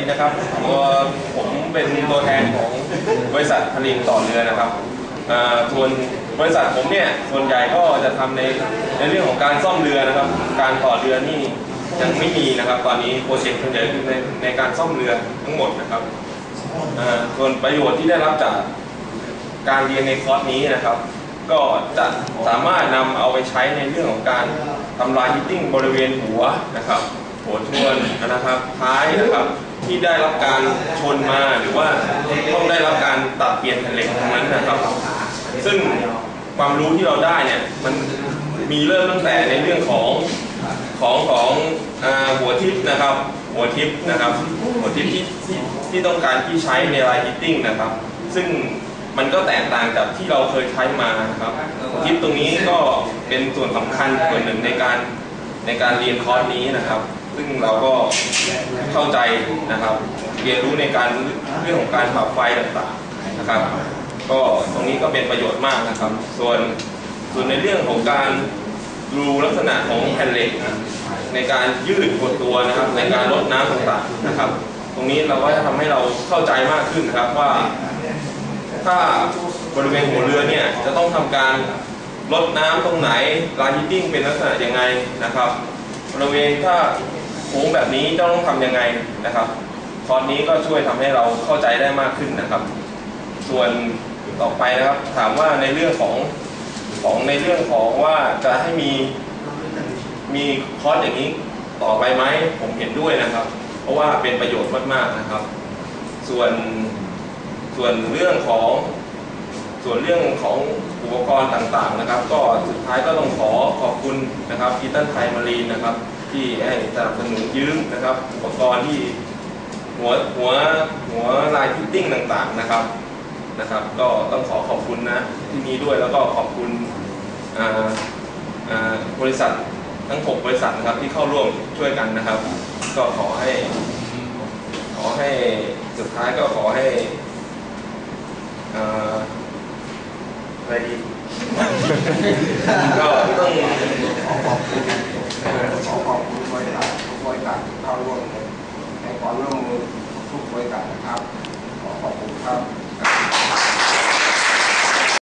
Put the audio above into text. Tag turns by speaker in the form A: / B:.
A: ดีนะครับตัวผมเป็นตัวแทนของบริษัทผลิตต่อเรือนะครับส่วนบริษัทผมเนี่ยส่วนใหญ่ก็จะทำในในเรื่องของการซ่อมเรือนะครับ การต่อเรือนี่ยังไม่มีนะครับ ตอนนี้โปรเจกต์ส่วนใหญ่คือในในการซ่อมเรือทั้งหมดนะครับส่วนประโยชน์ที่ได้รับจากการเรียนในคอร์สนี้นะครับ ก็จะสามารถนำเอาไปใช้ในเรื่องของการทำลายฮิตติ้งบริเวณหัวนะครับ หัวชวนนะครับท้ายนะครับที่ได้รับการชนมาหรือว่าต้องได้รับการตัดเปลี่ยนแผ่นเหล็กตรงนั้นนะครับ ซึ่งความรู้ที่เราได้เนี่ยมันมีเริ่มตั้งแต่ในเรื่องของของของอหัวทิปนะครับ หัวทิปนะครับ หัวทิปที่ที่ที่ต้องการที่ใช้ในไลายฮิตติ้งนะครับ ซึ่งมันก็แตกต่างจากที่เราเคยใช้มานะครับหัวทิปตรงนี้ก็เป็นส่วนสำคัญส่วนหนึ่งในการในการเรียนคอร์สนี้นะครับ ซึ่งเราก็เข้าใจนะครับ เรียนรู้ในการเรื่องของการปรับไฟต่างๆนะครับ ก็ตรงนี้ก็เป็นประโยชน์มากนะครับ ส่วนส่วนในเรื่องของการดูลักษณะของแผ่นเหล็กในการยืดหดตัวนะครับ ในการลดน้ำต่างๆนะครับ ตรงนี้เราก็จะทำให้เราเข้าใจมากขึ้นนะครับว่า ถ้าบริเวณหัวเรือเนี่ยจะต้องทำการลดน้ำตรงไหนลายฮิตติ้งเป็นลักษณะยังไงนะครับบริเวณถ้า โค้งแบบนี้ต้องทำยังไงนะครับคอร์สนี้ก็ช่วยทำให้เราเข้าใจได้มากขึ้นนะครับ ส่วนต่อไปนะครับ ถามว่าในเรื่องของของในเรื่องของว่าจะให้มีมีคอร์สอย่างนี้ต่อไปไหมผมเห็นด้วยนะครับ เพราะว่าเป็นประโยชน์มากๆนะครับ ส่วนส่วนเรื่องของ ส่วนเรื่องของอุปกรณ์ต่างๆนะครับ ก็สุดท้ายก็ต้องขอขอบคุณนะครับอีตันไทยมารีนนะครับ ที่ให้สนับสนุนยืมนะครับ อุปกรณ์ที่หัวหัวหัวลายฟิตติ้งต่างๆนะครับนะครับ ก็ต้องขอขอบคุณนะที่นี้ด้วยแล้วก็ขอบคุณอ่าอ่าบริษัททั้ง 6 บริษัทนะครับที่เข้าร่วมช่วยกันนะครับ ก็ขอให้ ขอให้สุดท้ายก็ขอให้อ่าอะไรดีก็ต้อง
B: ขอขอบคุณขอข ครับ ขอขอบคุณครับ